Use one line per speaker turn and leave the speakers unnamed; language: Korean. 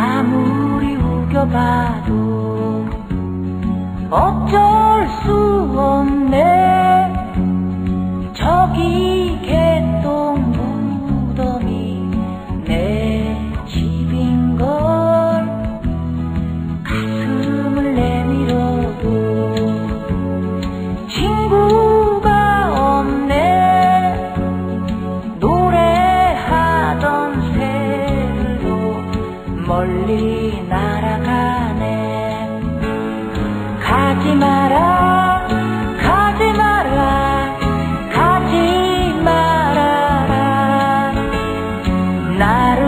아무리 우겨봐도 어쩔 수 없. 멀리 날아가네. 가지 마라 가지 마라 가지 말아라. 나를